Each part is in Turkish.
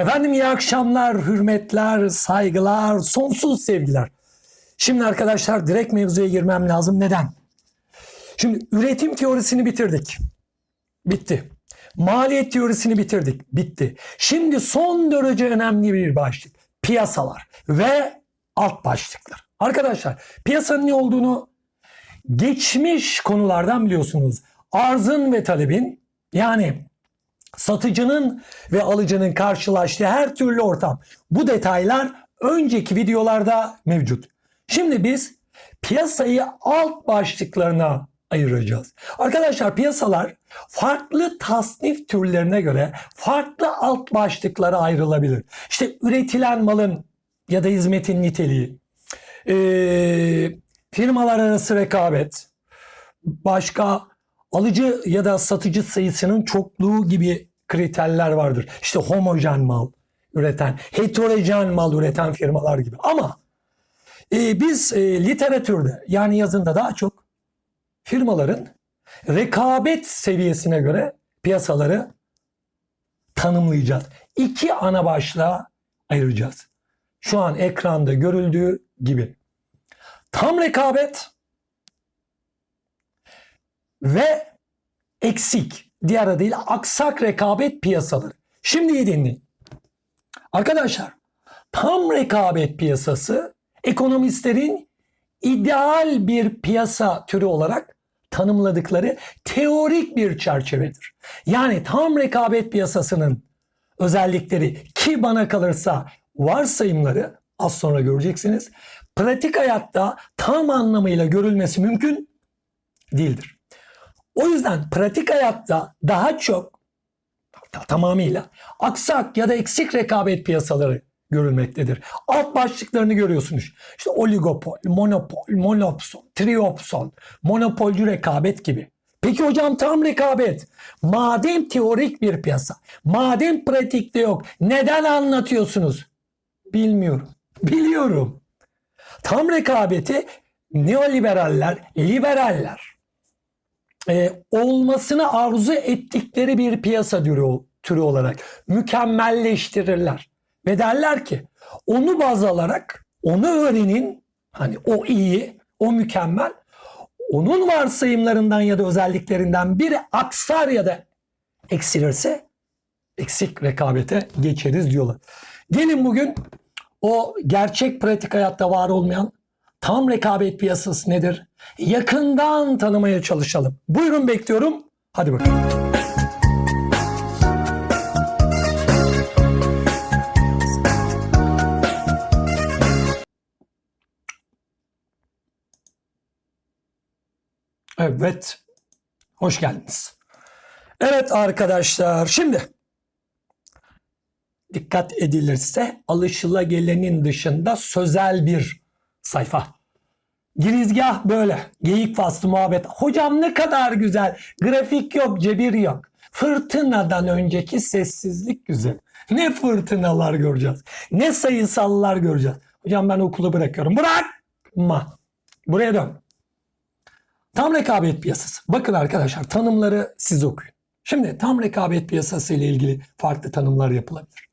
Efendim iyi akşamlar, hürmetler, saygılar, sonsuz sevgiler. Şimdi arkadaşlar direkt mevzuya girmem lazım. Neden? Şimdi üretim teorisini bitirdik. Bitti. Maliyet teorisini bitirdik. Bitti. Şimdi son derece önemli bir başlık. Piyasalar ve alt başlıklar. Arkadaşlar piyasanın ne olduğunu geçmiş konulardan biliyorsunuz. Arzın ve talebin yani satıcının ve alıcının karşılaştığı her türlü ortam. Bu detaylar önceki videolarda mevcut. Şimdi biz piyasayı alt başlıklarına ayıracağız. Arkadaşlar piyasalar farklı tasnif türlerine göre farklı alt başlıklara ayrılabilir. İşte üretilen malın ya da hizmetin niteliği, eee, firmalar arası rekabet, başka alıcı ya da satıcı sayısının çokluğu gibi kriterler vardır. İşte homojen mal üreten, heterojen mal üreten firmalar gibi. Ama e, biz e, literatürde yani yazında daha çok firmaların rekabet seviyesine göre piyasaları tanımlayacağız. İki ana başlığa ayıracağız. Şu an ekranda görüldüğü gibi. Tam rekabet ve eksik, diğer adıyla aksak rekabet piyasaları. Şimdi iyi dinleyin. Arkadaşlar tam rekabet piyasası ekonomistlerin ideal bir piyasa türü olarak tanımladıkları teorik bir çerçevedir. Yani tam rekabet piyasasının özellikleri ki bana kalırsa varsayımları az sonra göreceksiniz. Pratik hayatta tam anlamıyla görülmesi mümkün değildir. O yüzden pratik hayatta daha çok tamamıyla aksak ya da eksik rekabet piyasaları görülmektedir. Alt başlıklarını görüyorsunuz. İşte oligopol, monopol, monopsol, triopsol, monopolcu rekabet gibi. Peki hocam tam rekabet. Madem teorik bir piyasa, madem pratikte yok, neden anlatıyorsunuz? Bilmiyorum. Biliyorum. Tam rekabeti neoliberaller, liberaller e, olmasını arzu ettikleri bir piyasa türü, türü olarak mükemmelleştirirler. Ve derler ki onu baz alarak onu öğrenin hani o iyi, o mükemmel onun varsayımlarından ya da özelliklerinden biri aksar ya da eksilirse eksik rekabete geçeriz diyorlar. Gelin bugün o gerçek pratik hayatta var olmayan tam rekabet piyasası nedir? Yakından tanımaya çalışalım. Buyurun bekliyorum. Hadi bakalım. Evet. Hoş geldiniz. Evet arkadaşlar şimdi dikkat edilirse alışılagelenin dışında sözel bir sayfa. Girizgah böyle. Geyik faslı muhabbet. Hocam ne kadar güzel. Grafik yok, cebir yok. Fırtınadan önceki sessizlik güzel. Ne fırtınalar göreceğiz. Ne sayısallar göreceğiz. Hocam ben okulu bırakıyorum. Bırakma. Buraya dön. Tam rekabet piyasası. Bakın arkadaşlar tanımları siz okuyun. Şimdi tam rekabet piyasası ile ilgili farklı tanımlar yapılabilir.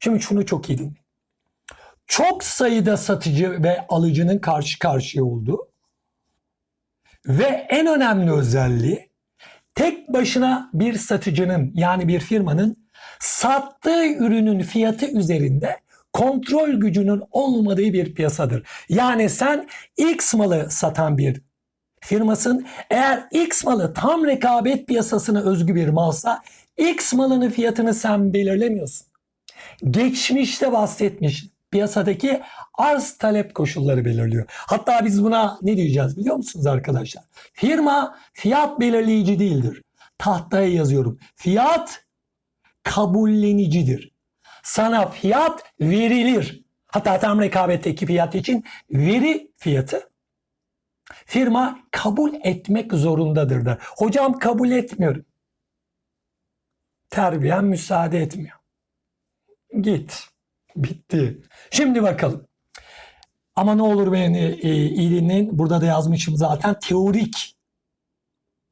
Şimdi şunu çok iyi dinleyin. Çok sayıda satıcı ve alıcının karşı karşıya olduğu ve en önemli özelliği tek başına bir satıcının yani bir firmanın sattığı ürünün fiyatı üzerinde kontrol gücünün olmadığı bir piyasadır. Yani sen X malı satan bir firmasın. Eğer X malı tam rekabet piyasasına özgü bir malsa X malının fiyatını sen belirlemiyorsun. Geçmişte bahsetmiş piyasadaki arz talep koşulları belirliyor. Hatta biz buna ne diyeceğiz biliyor musunuz arkadaşlar? Firma fiyat belirleyici değildir. Tahtaya yazıyorum. Fiyat kabullenicidir. Sana fiyat verilir. Hatta tam rekabetteki fiyat için veri fiyatı firma kabul etmek zorundadır der. Hocam kabul etmiyorum. Terbiyen müsaade etmiyor. Git. Bitti. Şimdi bakalım. Ama ne olur beni e, iyi dinleyin. Burada da yazmışım zaten teorik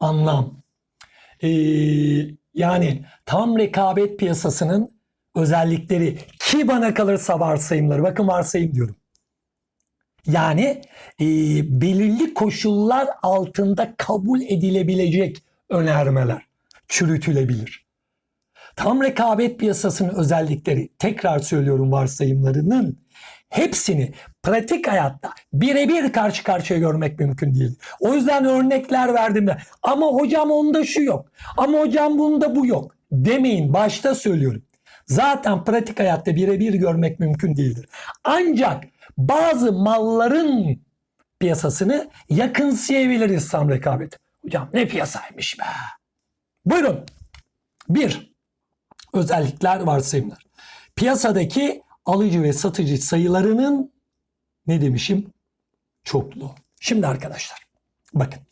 anlam. E, yani tam rekabet piyasasının özellikleri ki bana kalırsa varsayımları bakın varsayım diyorum. Yani e, belirli koşullar altında kabul edilebilecek önermeler çürütülebilir. Tam rekabet piyasasının özellikleri tekrar söylüyorum varsayımlarının hepsini pratik hayatta birebir karşı karşıya görmek mümkün değil. O yüzden örnekler verdim de ama hocam onda şu yok ama hocam bunda bu yok demeyin başta söylüyorum. Zaten pratik hayatta birebir görmek mümkün değildir. Ancak bazı malların piyasasını yakınsayabiliriz tam rekabet. Hocam ne piyasaymış be. Buyurun. Bir, özellikler varsayımlar. Piyasadaki alıcı ve satıcı sayılarının ne demişim? Çokluğu. Şimdi arkadaşlar bakın.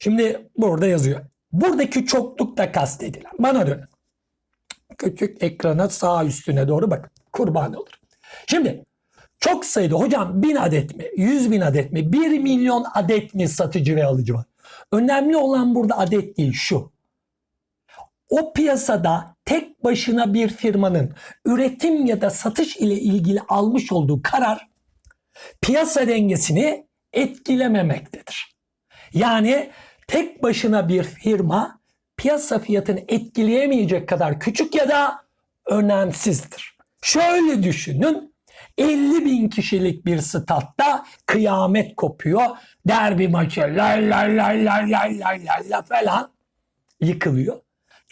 Şimdi burada yazıyor. Buradaki çoklukta kastedilen. Bana dönün. Küçük ekrana sağ üstüne doğru bakın. Kurban olur. Şimdi çok sayıda hocam bin adet mi? Yüz bin adet mi? Bir milyon adet mi satıcı ve alıcı var? Önemli olan burada adet değil şu. O piyasada tek başına bir firmanın üretim ya da satış ile ilgili almış olduğu karar piyasa dengesini etkilememektedir. Yani tek başına bir firma piyasa fiyatını etkileyemeyecek kadar küçük ya da önemsizdir. Şöyle düşünün 50 bin kişilik bir statta kıyamet kopuyor. Derbi maçı lay lay lay lay lay lay la falan yıkılıyor.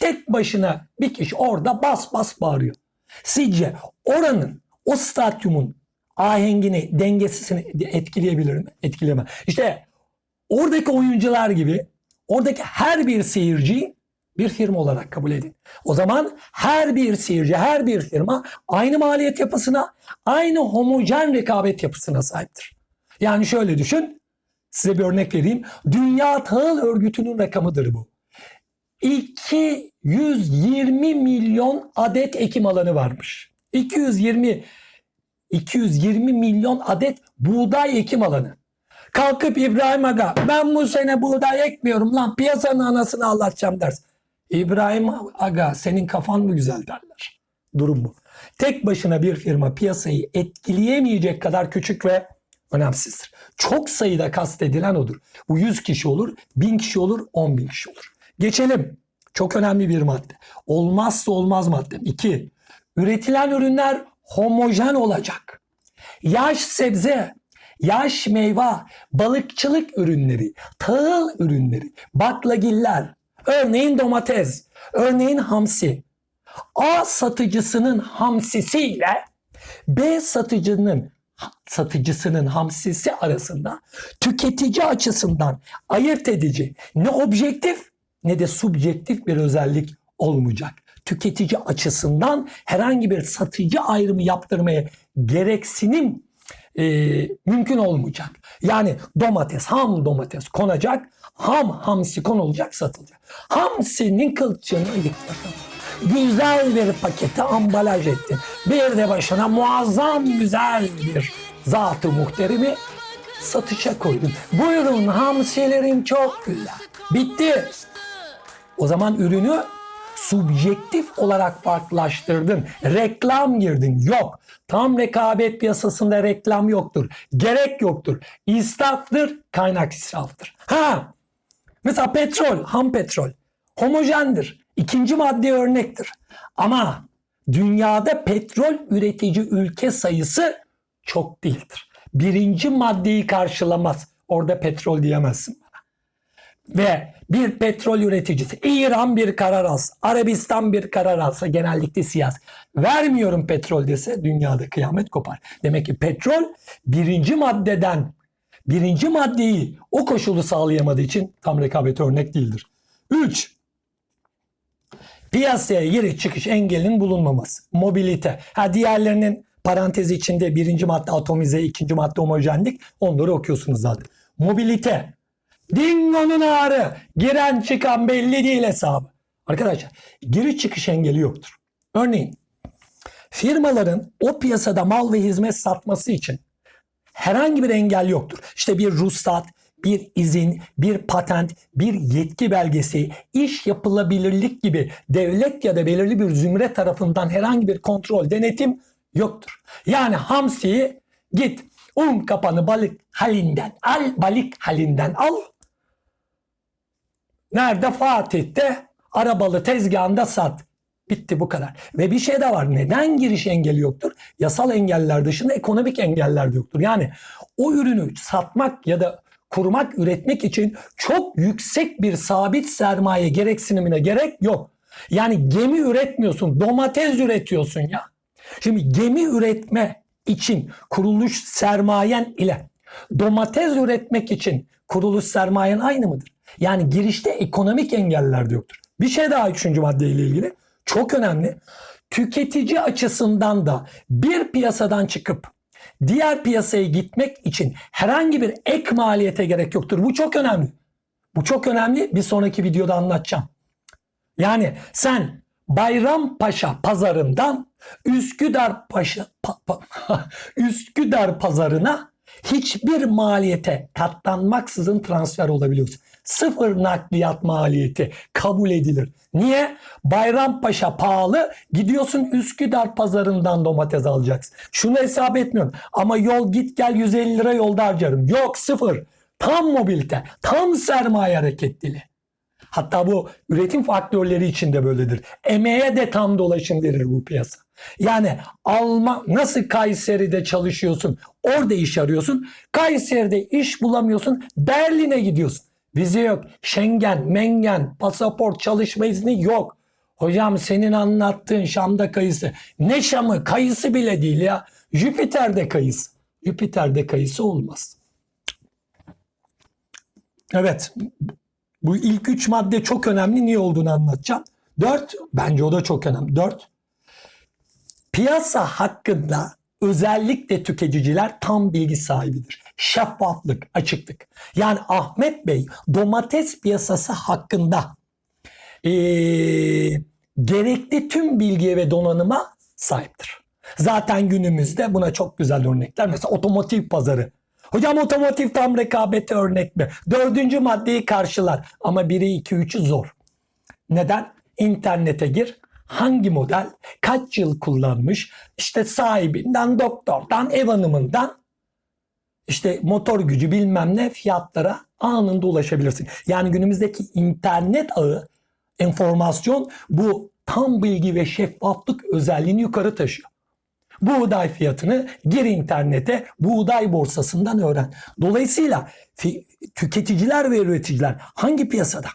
Tek başına bir kişi orada bas bas bağırıyor. Sizce oranın o stadyumun ahengini, dengesini etkileyebilir mi? Etkileme. İşte oradaki oyuncular gibi oradaki her bir seyirci bir firma olarak kabul edin. O zaman her bir seyirci, her bir firma aynı maliyet yapısına, aynı homojen rekabet yapısına sahiptir. Yani şöyle düşün, size bir örnek vereyim. Dünya Tahıl Örgütü'nün rakamıdır bu. 220 milyon adet ekim alanı varmış. 220 220 milyon adet buğday ekim alanı. Kalkıp İbrahim Aga ben bu sene buğday ekmiyorum lan piyasanın anasını ağlatacağım dersin. İbrahim Aga senin kafan mı güzel derler. Durum bu. Tek başına bir firma piyasayı etkileyemeyecek kadar küçük ve önemsizdir. Çok sayıda kastedilen odur. Bu 100 kişi olur, 1000 kişi olur, 10 bin kişi olur. Geçelim. Çok önemli bir madde. Olmazsa olmaz madde. 2. Üretilen ürünler homojen olacak. Yaş sebze, yaş meyve, balıkçılık ürünleri, tahıl ürünleri, baklagiller, örneğin domates, örneğin hamsi. A satıcısının hamsisiyle B satıcının satıcısının hamsisi arasında tüketici açısından ayırt edici ne objektif ne de subjektif bir özellik olmayacak. Tüketici açısından herhangi bir satıcı ayrımı yaptırmaya gereksinim e, mümkün olmayacak. Yani domates, ham domates konacak, ham hamsi konulacak, satılacak. Hamsinin kılçığını ayıkladın. Güzel bir pakete ambalaj ettin. Bir de başına muazzam güzel bir zatı muhterimi satışa koydun. Buyurun hamsilerim çok güzel. Bitti. O zaman ürünü subjektif olarak farklılaştırdın. Reklam girdin. Yok. Tam rekabet piyasasında reklam yoktur. Gerek yoktur. İsraftır, kaynak israftır. Ha. Mesela petrol, ham petrol homojendir. İkinci madde örnektir. Ama dünyada petrol üretici ülke sayısı çok değildir. Birinci maddeyi karşılamaz. Orada petrol diyemezsin. Ve bir petrol üreticisi İran bir karar alsa, Arabistan bir karar alsa genellikle siyasi. Vermiyorum petrol dese dünyada kıyamet kopar. Demek ki petrol birinci maddeden birinci maddeyi o koşulu sağlayamadığı için tam rekabet örnek değildir. 3. Piyasaya giriş çıkış engelinin bulunmaması. Mobilite. Ha diğerlerinin parantezi içinde birinci madde atomize, ikinci madde homojenlik onları okuyorsunuz zaten. Mobilite. Dingo'nun ağrı. Giren çıkan belli değil hesabı. Arkadaşlar giriş çıkış engeli yoktur. Örneğin firmaların o piyasada mal ve hizmet satması için herhangi bir engel yoktur. İşte bir ruhsat, bir izin, bir patent, bir yetki belgesi, iş yapılabilirlik gibi devlet ya da belirli bir zümre tarafından herhangi bir kontrol, denetim yoktur. Yani hamsiyi git un kapanı balık halinden al, balık halinden al. Nerede? Fatih'te arabalı tezgahında sat. Bitti bu kadar. Ve bir şey de var. Neden giriş engeli yoktur? Yasal engeller dışında ekonomik engeller de yoktur. Yani o ürünü satmak ya da kurmak, üretmek için çok yüksek bir sabit sermaye gereksinimine gerek yok. Yani gemi üretmiyorsun, domates üretiyorsun ya. Şimdi gemi üretme için kuruluş sermayen ile domates üretmek için kuruluş sermayen aynı mıdır? Yani girişte ekonomik engeller de yoktur. Bir şey daha üçüncü maddeyle ilgili. Çok önemli. Tüketici açısından da bir piyasadan çıkıp diğer piyasaya gitmek için herhangi bir ek maliyete gerek yoktur. Bu çok önemli. Bu çok önemli. Bir sonraki videoda anlatacağım. Yani sen Bayrampaşa pazarından Üsküdar Paşa pa- pa- Üsküdar pazarına hiçbir maliyete katlanmaksızın transfer olabiliyorsun. Sıfır nakliyat maliyeti kabul edilir. Niye? Bayrampaşa pahalı. Gidiyorsun Üsküdar pazarından domates alacaksın. Şunu hesap etmiyorum. Ama yol git gel 150 lira yolda harcarım. Yok sıfır. Tam mobilite. Tam sermaye hareketliliği. Hatta bu üretim faktörleri için de böyledir. Emeğe de tam dolaşım verir bu piyasa. Yani Alman nasıl Kayseri'de çalışıyorsun, orada iş arıyorsun. Kayseri'de iş bulamıyorsun, Berlin'e gidiyorsun. Vize yok, Schengen, Mengen, pasaport, çalışma izni yok. Hocam senin anlattığın Şam'da kayısı. Ne Şam'ı? Kayısı bile değil ya. Jüpiter'de kayısı. Jüpiter'de kayısı olmaz. Evet. Bu ilk üç madde çok önemli. Niye olduğunu anlatacağım. Dört, bence o da çok önemli. Dört, piyasa hakkında özellikle tüketiciler tam bilgi sahibidir. Şeffaflık, açıklık. Yani Ahmet Bey domates piyasası hakkında eee, gerekli tüm bilgiye ve donanıma sahiptir. Zaten günümüzde buna çok güzel örnekler. Mesela otomotiv pazarı. Hocam otomotiv tam rekabete örnek mi? Dördüncü maddeyi karşılar ama biri iki üçü zor. Neden? İnternete gir. Hangi model, kaç yıl kullanmış, işte sahibinden, doktordan, ev hanımından, işte motor gücü bilmem ne fiyatlara anında ulaşabilirsin. Yani günümüzdeki internet ağı, enformasyon bu tam bilgi ve şeffaflık özelliğini yukarı taşıyor. Buğday fiyatını gir internete buğday borsasından öğren. Dolayısıyla tüketiciler ve üreticiler hangi piyasada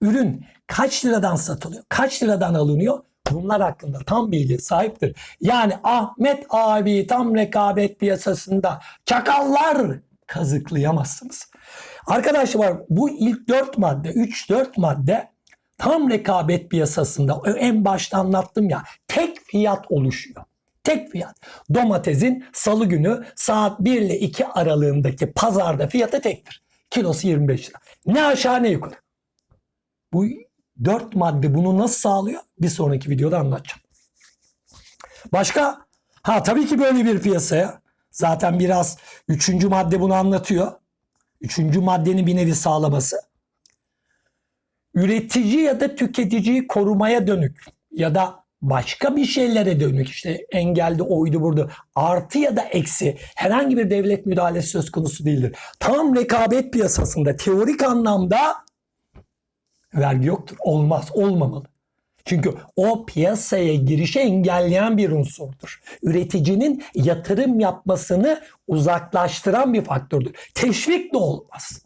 ürün kaç liradan satılıyor, kaç liradan alınıyor bunlar hakkında tam bilgi sahiptir. Yani Ahmet abi tam rekabet piyasasında çakallar kazıklayamazsınız. Arkadaşlar bu ilk 4 madde 3-4 madde tam rekabet piyasasında en başta anlattım ya tek fiyat oluşuyor. Tek fiyat. Domatesin salı günü saat 1 ile 2 aralığındaki pazarda fiyatı tektir. Kilosu 25 lira. Ne aşağı ne yukarı. Bu dört madde bunu nasıl sağlıyor? Bir sonraki videoda anlatacağım. Başka? Ha tabii ki böyle bir piyasaya. Zaten biraz üçüncü madde bunu anlatıyor. Üçüncü maddenin bir nevi sağlaması. Üretici ya da tüketiciyi korumaya dönük ya da başka bir şeylere dönük işte engelde oydu burada artı ya da eksi herhangi bir devlet müdahalesi söz konusu değildir. Tam rekabet piyasasında teorik anlamda vergi yoktur. Olmaz, olmamalı. Çünkü o piyasaya girişi engelleyen bir unsurdur. Üreticinin yatırım yapmasını uzaklaştıran bir faktördür. Teşvik de olmaz.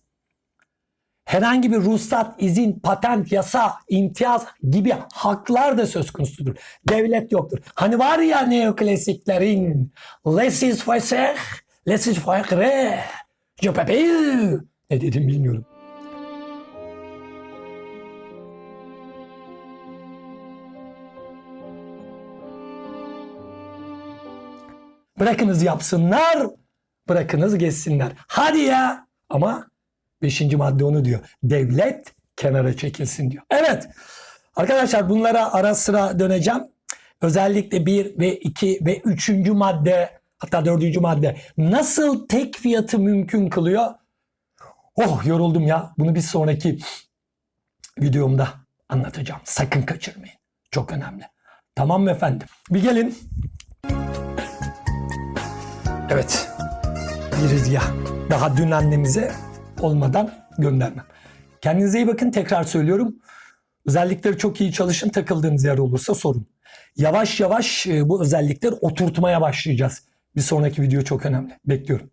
Herhangi bir ruhsat, izin, patent, yasa, imtiyaz gibi haklar da söz konusudur. Devlet yoktur. Hani var ya neoklasiklerin laissez faire, laissez faire, je. Ne dedim bilmiyorum. Bırakınız yapsınlar, bırakınız geçsinler. Hadi ya. Ama beşinci madde onu diyor. Devlet kenara çekilsin diyor. Evet. Arkadaşlar bunlara ara sıra döneceğim. Özellikle bir ve iki ve üçüncü madde hatta dördüncü madde nasıl tek fiyatı mümkün kılıyor? Oh yoruldum ya. Bunu bir sonraki videomda anlatacağım. Sakın kaçırmayın. Çok önemli. Tamam mı efendim? Bir gelin. Evet. Biriz ya. Daha dün annemize olmadan göndermem. Kendinize iyi bakın. Tekrar söylüyorum. Özellikleri çok iyi çalışın. Takıldığınız yer olursa sorun. Yavaş yavaş e, bu özellikleri oturtmaya başlayacağız. Bir sonraki video çok önemli. Bekliyorum.